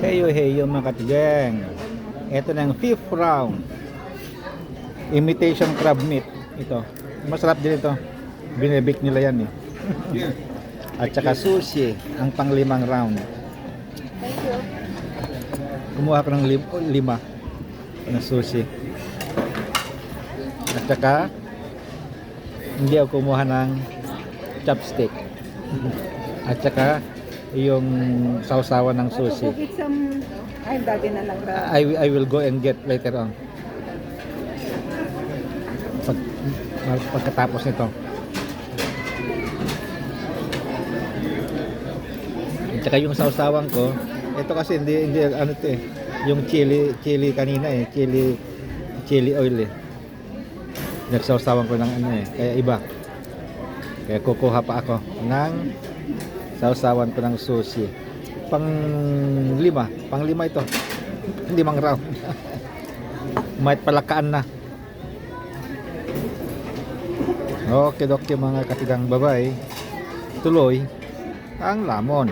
Heyo heyo mga katigang. Ito na yung fifth round. Imitation crab meat. Ito. Masarap din ito. Binibake nila yan eh. At saka sushi, ang panglimang round. Kumuha ko ng lim- lima na sushi. At saka, hindi ako kumuha ng chopstick. At saka, yung sausawan ng sushi. cook some... Ay, dati na lang. I, I will go and get later on. Pag, pagkatapos nito. At saka yung sausawan ko, ito kasi hindi, hindi ano to eh. Yung chili, chili kanina eh. Chili, chili oil eh. Nagsausawan ko ng ano eh. Kaya iba. Kaya kukuha pa ako ng sausawan ko ng sushi. Pang lima. Pang lima ito. Limang round. Might palakaan na. Okay, okay mga katigang babay. Tuloy ang lamon.